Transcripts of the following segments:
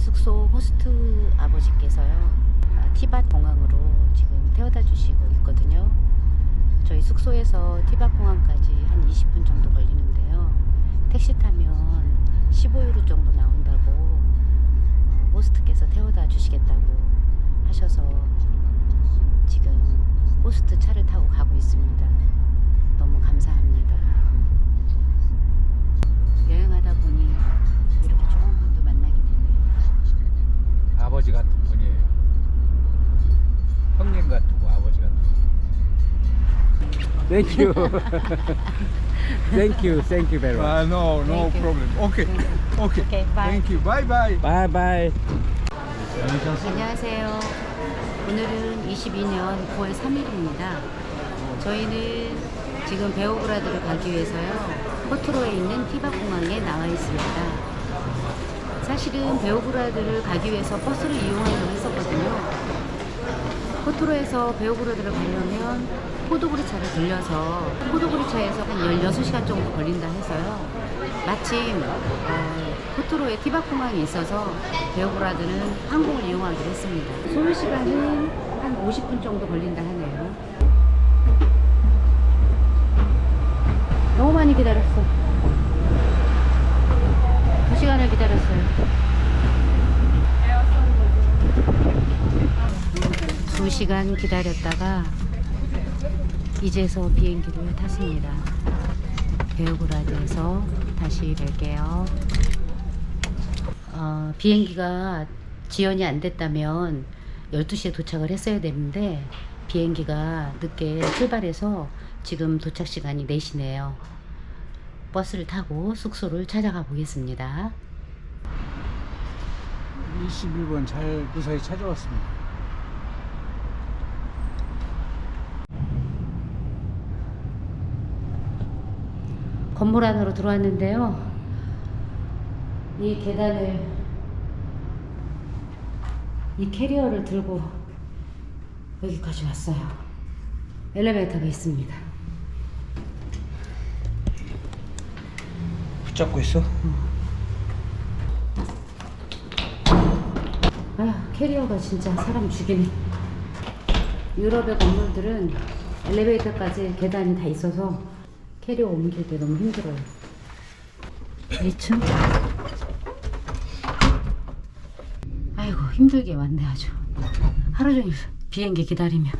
숙소 호스트 아버지께서요 아, 티밭 공항으로 지금 태워다 주시고 있거든요. 저희 숙소에서 티밭 공항까지 한 20분 정도 걸리는데요. 택시 타면 15유로 정도 나온다고 어, 호스트께서 태워다 주시겠다고 하셔서 지금 호스트 차를 타고 가고 있습니다. 너무 감사합니다. 여행하다 보니 이렇게 좋은 분도 만나게 되네요. 아버지 같은 분이에요. 형님 같고 아버지 같은. Thank you. thank you. Thank you very much. Uh, no, no Thank you. problem. Okay, okay. Okay, bye. Thank you. Bye bye. Bye bye. 안녕하세요. 오늘은 22년 9월 3일입니다. 저희는 지금 베오그라드를 가기 위해서요. 포트로에 있는 티바 공항에 나와 있습니다. 사실은 베오그라드를 가기 위해서 버스를 이용하려고 했었거든요. 포트로에서 베오그라드를 가려면 포도구리차를 들려서 포도구리차에서 한 16시간 정도 걸린다 해서요. 마침 어, 포트로에 티바 공항이 있어서 베오그라드는 항공을 이용하기로 했습니다. 소요 시간은 한 50분 정도 걸린다 하네요. 너무 많이 기다렸어. 두 시간 기다렸다가 이제서 비행기를 탔습니다. 대우그라드에서 다시 뵐게요. 어, 비행기가 지연이 안 됐다면 12시에 도착을 했어야 되는데 비행기가 늦게 출발해서 지금 도착 시간이 4시네요. 버스를 타고 숙소를 찾아가 보겠습니다. 21번 잘 무사히 찾아왔습니다. 건물 안으로 들어왔는데요. 이 계단을 이 캐리어를 들고 여기까지 왔어요. 엘리베이터가 있습니다. 붙잡고 있어? 아, 캐리어가 진짜 사람 죽이네. 유럽의 건물들은 엘리베이터까지 계단이 다 있어서 캐리어 옮길 때 너무 힘들어요. 1층? 아이고, 힘들게 왔네, 아주. 하루 종일 비행기 기다리면.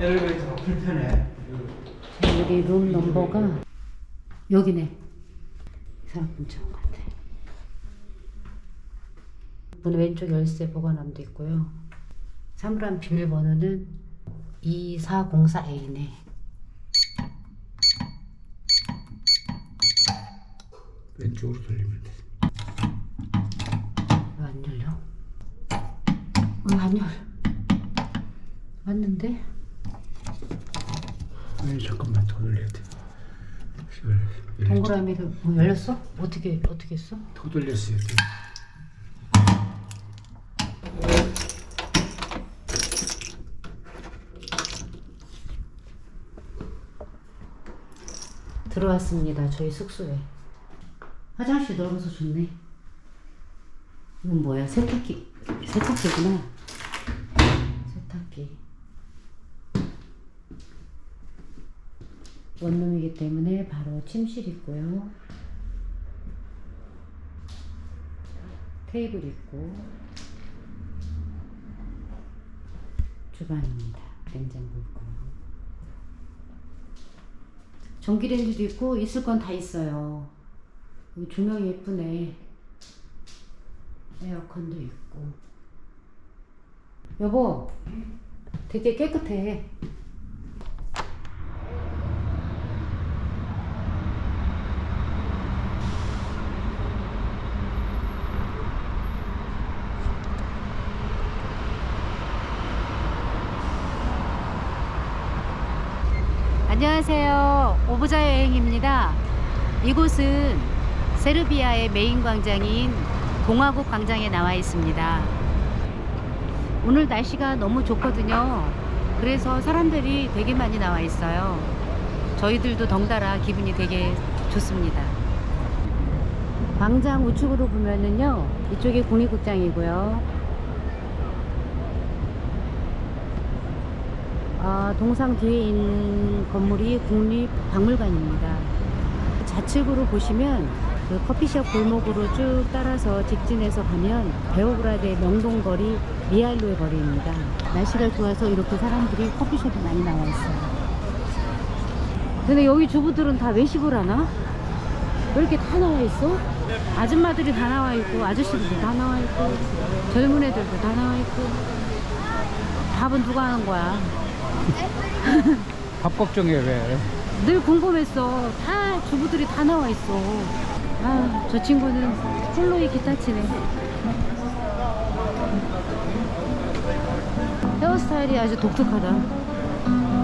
엘리베이터가 불편해. 여기 룸 넘버가 여기네. 이 사람 문자 온 것 같아. 문 왼쪽 열쇠 보관함도 있고요. 사물함 비밀번호는 2404A네. 왼쪽으로 돌리면 돼. 왜 안 열려? 왜 안 열려? 맞는데? 아니 잠깐만 더 돌려야 돼. 동그라미를 뭐 열렸어? 어떻게 어떻게 했어? 더 돌렸어야 돼. 들어왔습니다. 저희 숙소에. 화장실 넓어서 좋네. 이건 뭐야? 세탁기. 세탁기구나. 세탁기. 원룸이기 때문에 바로 침실 있고요. 테이블 있고. 주방입니다. 냉장고 있고요. 전기레인지도 있고 있을 건 다 있어요. 여기 조명이 예쁘네. 에어컨도 있고. 여보, 되게 깨끗해. 안녕하세요. 오부자 여행입니다. 이곳은 세르비아의 메인 광장인 공화국 광장에 나와 있습니다. 오늘 날씨가 너무 좋거든요. 그래서 사람들이 되게 많이 나와 있어요. 저희들도 덩달아 기분이 되게 좋습니다. 광장 우측으로 보면은요 이쪽이 국립극장이고요 아, 동상 뒤에 있는 건물이 국립박물관입니다 좌측으로 보시면 그 커피숍 골목으로 쭉 따라서 직진해서 가면 베오그라드의 명동거리 미알로의 거리입니다 날씨가 좋아서 이렇게 사람들이 커피숍이 많이 나와 있어요 근데 여기 주부들은 다 외식을 하나? 왜 이렇게 다 나와 있어? 아줌마들이 다 나와 있고 아저씨들도 다 나와 있고 젊은 애들도 다 나와 있고 밥은 누가 하는 거야? 밥 걱정해 왜? 늘 궁금했어. 다 주부들이 다 나와 있어. 아, 저 친구는 홀로의 기타 치네. 헤어스타일이 아주 독특하다.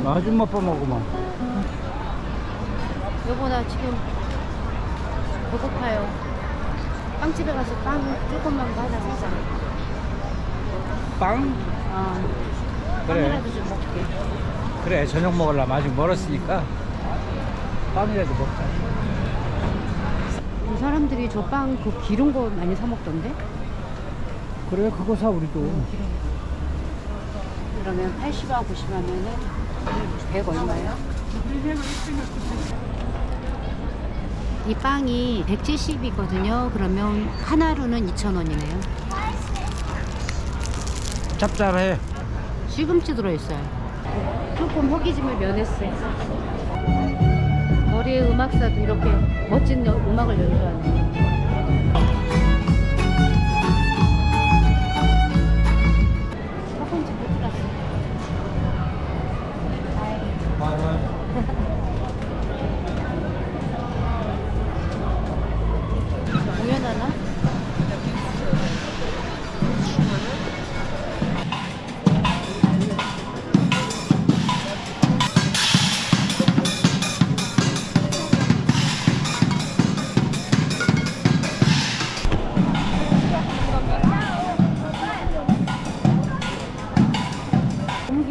아줌마 뻔하고만. 여보 나 지금 배고파요. 빵집에 가서 빵 조금만 거 하나 사자. 빵? 어, 그래. 빵이라도 좀 먹게. 그래 저녁 먹으려면 아직 멀었으니까 빵이라도 먹자. 이 사람들이 저 빵 그 기른 거 많이 사 먹던데? 그래 그거 사 우리도. 그러면 80원, 90원 하면은 100 얼마예요? 이 빵이 170이거든요. 그러면 하나로는 2,000원이네요. 짭짤해. 시금치 들어있어요. 조금 허기짐을 면했어요. 거리의 음악사도 이렇게 멋진 여- 음악을 연주하네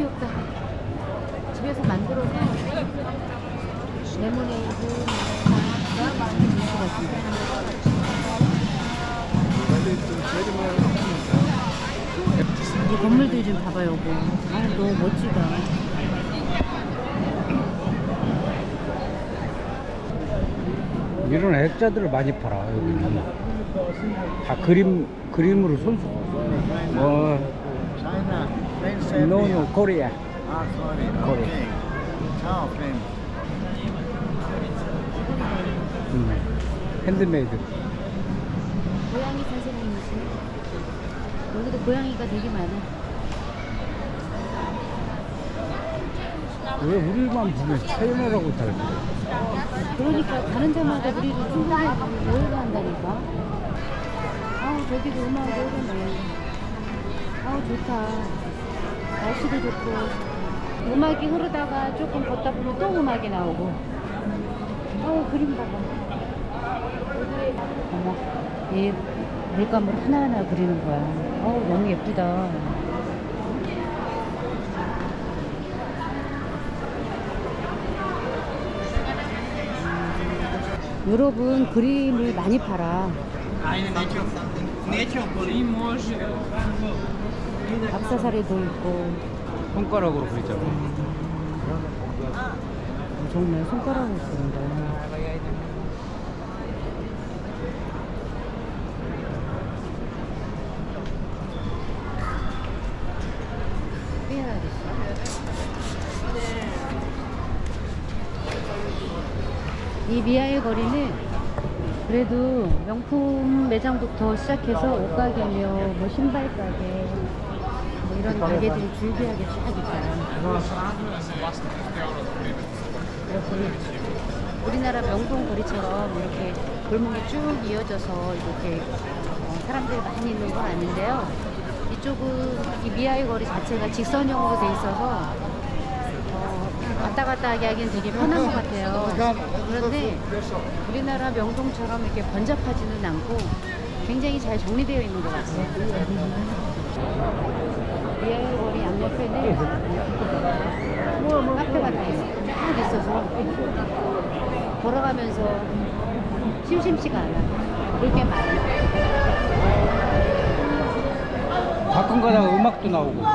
귀엽다. 집에서 만들어서 레모네이드 같은데. 이 건물들 좀 봐봐요, 여보. 아, 너무 멋지다. 이런 액자들을 많이 팔아 여기는. 다 그림 그림으로 손수. 어, friends 노노 코리아. Ah, sorry. Korea. Okay. Ciao, friend. 음. 핸드메이드. 고양이 선생님이시네. 여기도 고양이가 되게 많아. 왜 우리만 보면 차이나라고 잘 그래? 그러니까 다른 데마다 우리를 충분하게 오해가 한다니까. 아우 저기도 음악 오르네. 아우 좋다. 날씨도 좋고 음악이 흐르다가 조금 걷다 보면 또 음악이 나오고. 아우 그림 봐봐. 어머 얘 물감을 하나하나 그리는 거야. 아우 너무 예쁘다. 여러분 그림을 많이 팔아. 박사살에도 있고 손가락으로 그리잖아. 정말 손가락으로 그린다. 이 미아의 거리는 그래도 명품 매장부터 시작해서 옷가게며 뭐 신발 가게 뭐 이런 가게들이 줄기하게 쫙. 이렇게 우리나라 명동 거리처럼 이렇게 골목이 쭉 이어져서 이렇게 어, 사람들이 많이 있는 건 아닌데요. 이쪽은 이 미아이 거리 자체가 직선형으로 돼 있어서 어, 왔다 갔다 하기 하기엔 되게 편한 것 같아요. 그런데 우리나라 명동처럼 이렇게 번잡하지는 않고 굉장히 잘 정리되어 있는 것 같아요. 미아이 거리 양옆에는 카페 같은 게쫙 있어서 걸어가면서 심심치가 않아. 그렇게 많이. 가끔 가다가 음악도 나오고.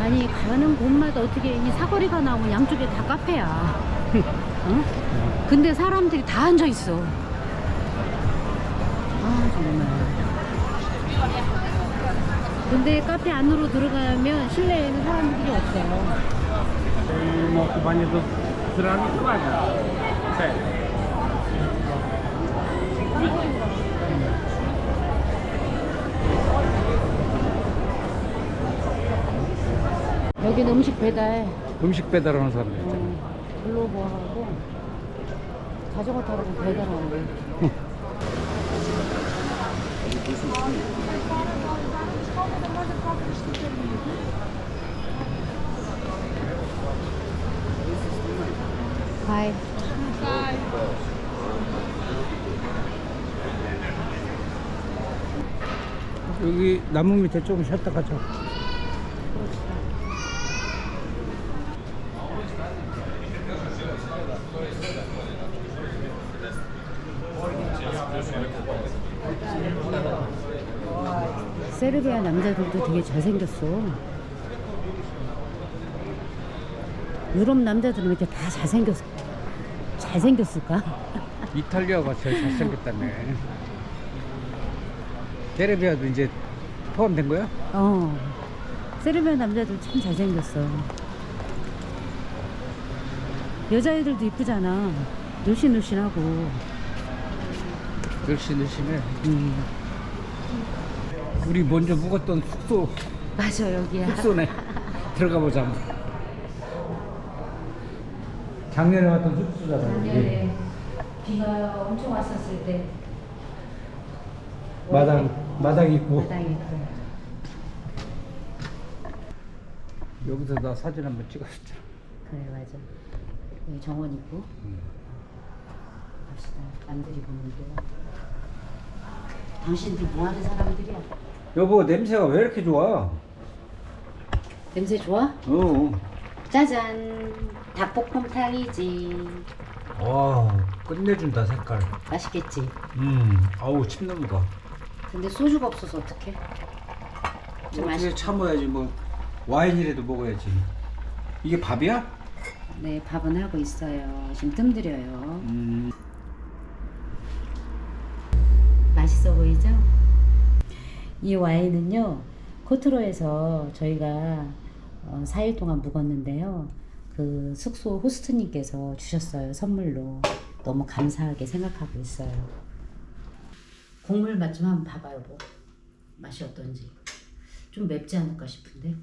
아니 가는 곳마다 어떻게 이 사거리가 나오면 양쪽에 다 카페야. 응? 근데 사람들이 다 앉아 있어. 아 정말. 근데 카페 안으로 들어가면 실내에는 사람들이 없어요. uma companhia do cerâmico paga. Sério. 여기는 음식 배달. 음식 배달하는 사람들 있잖아. 어, 글로버하고 자전거 타고 배달하는 거. 하이. 여기 나무 밑에 조금 쉬었다 가자. 세르비아 남자들도 되게 잘생겼어. 유럽 남자들은 이렇게 다 잘생겼, 잘생겼을까? 이탈리아가 제일 잘생겼다며. 테레비아도 이제 포함된 거야? 어. 세르비아 남자들 참 잘생겼어. 여자애들도 이쁘잖아. 늘씬늘씬하고. 늘씬늘씬해. 음. 우리 먼저 묵었던 숙소, 맞아, 여기야. 숙소네. 들어가 보자. 한번. 작년에 왔던 숙소잖아. 작년에 비가 엄청 왔었을 때. 마당, 마당 있고. 마당에 있고. 여기서 나 사진 한번 찍었었잖아. 그래, 맞아. 여기 정원 있고. 갑시다. 남들이 보는데. 당신들 뭐 하는 사람들이야? 여보, 냄새가 왜 이렇게 좋아? 냄새 좋아? 어. 짜잔. 닭볶음탕이지. 와, 끝내준다, 색깔. 맛있겠지? 음, 아우, 침 넘어가. 근데 소주가 없어서 어떡해? 좀 어떻게 아쉽... 참아야지, 뭐. 와인이라도 먹어야지. 이게 밥이야? 네, 밥은 하고 있어요. 지금 뜸들여요. 음. 맛있어 보이죠? 이 와인은요, 코트로에서 저희가 어, 4일 동안 묵었는데요. 그 숙소 호스트님께서 주셨어요, 선물로. 너무 감사하게 생각하고 있어요. 국물 맛 좀 한번 봐봐요, 뭐. 맛이 어떤지. 좀 맵지 않을까 싶은데.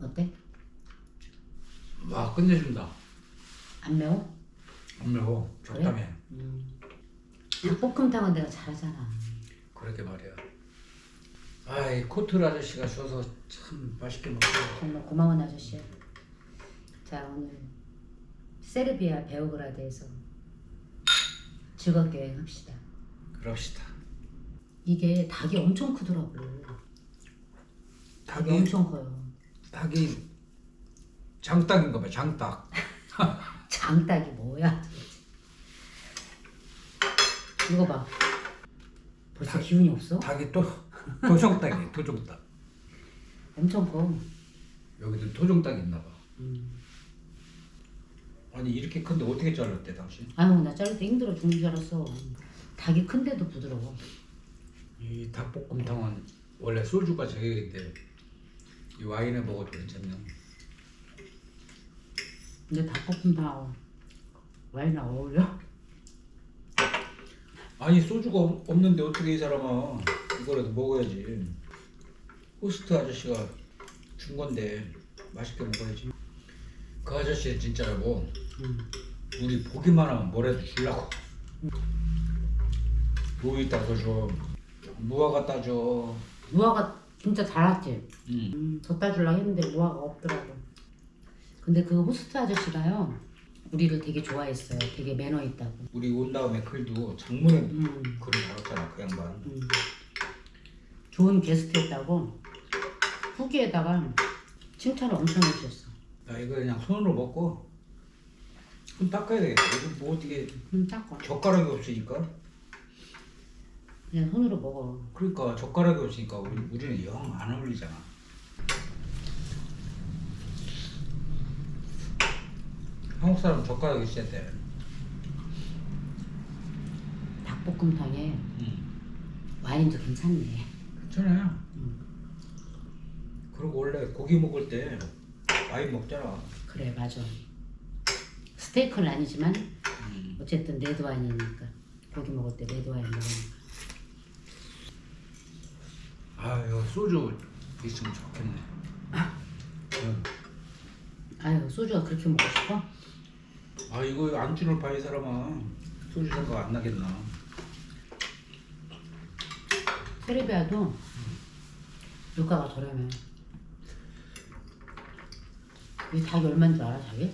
어때? 와, 끝내준다. 안 매워? 안 매워. 적당해. 닭볶음탕은 내가 잘하잖아. 그러게 말이야. 아이, 코트르 아저씨가 줘서 참 맛있게 먹어. 정말 고마운 아저씨야. 자 오늘 세르비아 베오그라드에서 즐겁게 여행합시다. 그럽시다. 이게 닭이 엄청 크더라고. 닭이 닭이, 엄청 커요. 닭이 장닭인가 봐, 장닭. 장닭이 뭐야? 이거 봐. 벌써 기운이 없어? 닭이 또 도종닭이야, 도종닭. 엄청 커. 여기도 도종닭 있나 봐. 음. 아니, 이렇게 큰데 어떻게 잘랐대, 당신? 아유 나 자를 때 힘들어 죽는 줄 알았어. 닭이 큰데도 부드러워. 이 닭볶음탕은 원래 소주가 저격인데 이 와인에 먹어도 괜찮네. 근데 닭볶음탕하고 와인이랑 어울려? 아니 소주가 없- 없는데 어떻게 이 사람아 이거라도 먹어야지. 호스트 아저씨가 준 건데 맛있게 먹어야지. 그 아저씨 진짜라고 음. 우리 보기만 하면 뭐라도 주려고. 우유 따서 줘. 무화 갖다 줘. 무화가 진짜 달았지? 응. 음, 더 따주려고 했는데 무화가 없더라고. 근데 그 호스트 아저씨가요, 우리를 되게 좋아했어요. 되게 매너 있다고. 우리 온 다음에 글도 장문에 음, 글을 달았잖아 그 양반. 음. 좋은 게스트였다고 후기에다가 칭찬을 엄청 해주셨어. 나 이거 그냥 손으로 먹고 손 닦아야 되겠다. 이거 뭐 어떻게 그럼 닦아. 젓가락이 없으니까. 그냥 손으로 먹어. 그러니까 젓가락이 없으니까 우리, 우리는 영 안 어울리잖아. 한국 사람 젓가락이 있어야 돼. 닭볶음탕에 응. 와인도 괜찮네. 괜찮아요. 응. 그리고 원래 고기 먹을 때 와인 먹잖아. 그래 맞아. 스테이크는 아니지만 음. 어쨌든 레드 와인이니까 고기 먹을 때 레드 와인 먹으니까. 아, 이거 소주 있으면 좋겠네. 응. 아유 소주가 그렇게 먹고 싶어? 아, 이거 안주를 봐이 사람아. 소주 생각 안 나겠나. 세르비아도 물가가 저렴해. 이 닭이 얼마인 줄 알아 자기?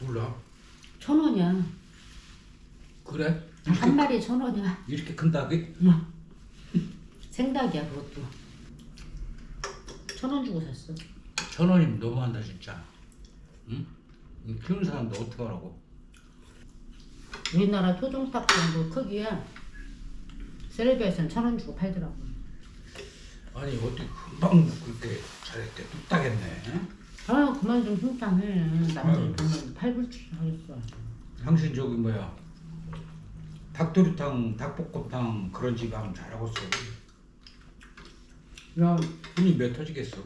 몰라. 천 원이야. 그래? 닭 한 마리에 천 원이야. 이렇게 큰 닭이? 생닭이야 그것도. 천 원 주고 샀어. 천 원이면 너무한다 진짜. 응? 이거 키우는 사람도 어떻게 하라고? 우리나라 토종닭 정도 크기야. 세르비아에서는 천 원 주고 팔더라고. 아니 어떻게 금방 그렇게 잘했대? 뚝딱 했네. 아 그만 좀 흉탕해. 남들. 보면 팔불출 하겠어. 당신 저기 뭐야 닭도리탕, 닭볶음탕 그런 집 하면 잘하고 있어. 야 돈이 몇 터지겠어?